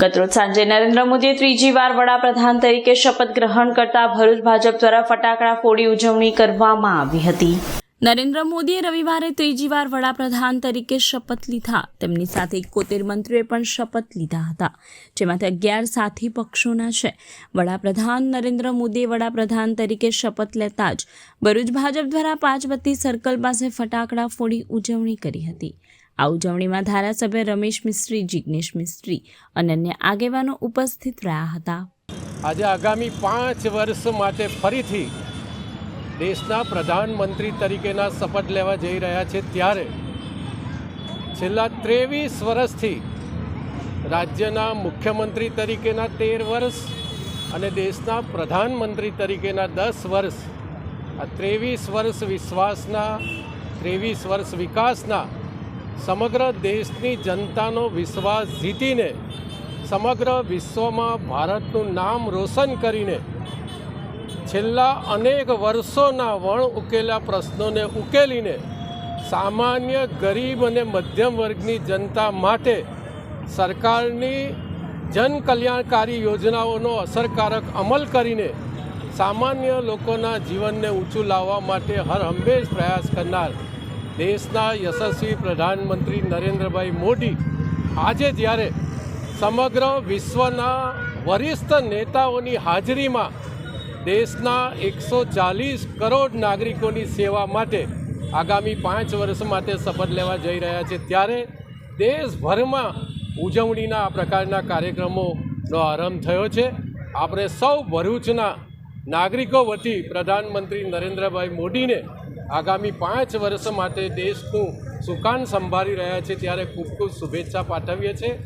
ગતરોજ સાંજે નરેન્દ્ર મોદીએ ત્રીજી વાર વડાપ્રધાન તરીકે શપથ ગ્રહણ કરતા ભરૂચ ભાજપ દ્વારા ફટાકડા ફોડી ઉજવણી કરવામાં આવી હતી. નરેન્દ્ર મોદીએ રવિવારે ત્રીજી વાર વડાપ્રધાન તરીકે શપથ લીધા. તેમની સાથે એકોતેર મંત્રીઓએ પણ શપથ લીધા હતા. જેમાંથી અગિયાર સાથી પક્ષોના છે. વડાપ્રધાન નરેન્દ્ર મોદીએ વડાપ્રધાન તરીકે શપથ લેતા જ ભરૂચ ભાજપ દ્વારા પાંચબત્તી સર્કલ પાસે ફટાકડા ફોડી ઉજવણી કરી હતી. આ ઉજવણીમાં ધારાસભ્ય રમેશ મિસ્ત્રી, જિગ્નેશ મિસ્ત્રી અને અન્ય આગેવાનો ઉપસ્થિત રહ્યા હતા. આજે આગામી પાંચ વર્ષ માટે ફરીથી દેશના પ્રધાનમંત્રી તરીકેના શપથ લેવા જઈ રહ્યા છે ત્યારે છેલ્લા ત્રેવીસ વર્ષથી રાજ્યના મુખ્યમંત્રી તરીકેના તેર વર્ષ અને દેશના પ્રધાનમંત્રી તરીકેના દસ વર્ષ આ ત્રેવીસ વર્ષ વિશ્વાસના, ત્રેવીસ વર્ષ વિકાસના સમગ્ર દેશની જનતાનો વિશ્વાસ જીતીને સમગ્ર વિશ્વમાં ભારતનું નામ રોશન કરીને છેલ્લા અનેક વર્ષોના વણ ઉકેલા પ્રશ્નોને ઉકેલીને સામાન્ય ગરીબ અને મધ્યમ વર્ગની જનતા માટે સરકારની જનકલ્યાણકારી યોજનાઓનો અસરકારક અમલ કરીને સામાન્ય લોકોના જીવનને ઊંચું લાવવા માટે હર હંમેશ પ્રયાસ કરનાર દેશના યશસ્વી પ્રધાનમંત્રી નરેન્દ્રભાઈ મોદી આજે જ્યારે સમગ્ર વિશ્વના વરિષ્ઠ નેતાઓની હાજરીમાં દેશના એકસો ચાલીસ કરોડ નાગરિકોની સેવા માટે આગામી પાંચ વર્ષ માટે શપથ લેવા જઈ રહ્યા છે. ત્યારે દેશભરમાં ઉજવણીના આ પ્રકારના કાર્યક્રમોનો આરંભ થયો છે. આપણે સૌ ભરૂચના નાગરિકો વતી પ્રધાનમંત્રી નરેન્દ્રભાઈ મોદીને આગામી પાંચ વર્ષ માટે દેશનું સુકાન સંભાળી રહ્યા છે. ત્યારે ખૂબ ખૂબ શુભેચ્છા પાઠવીએ છીએ.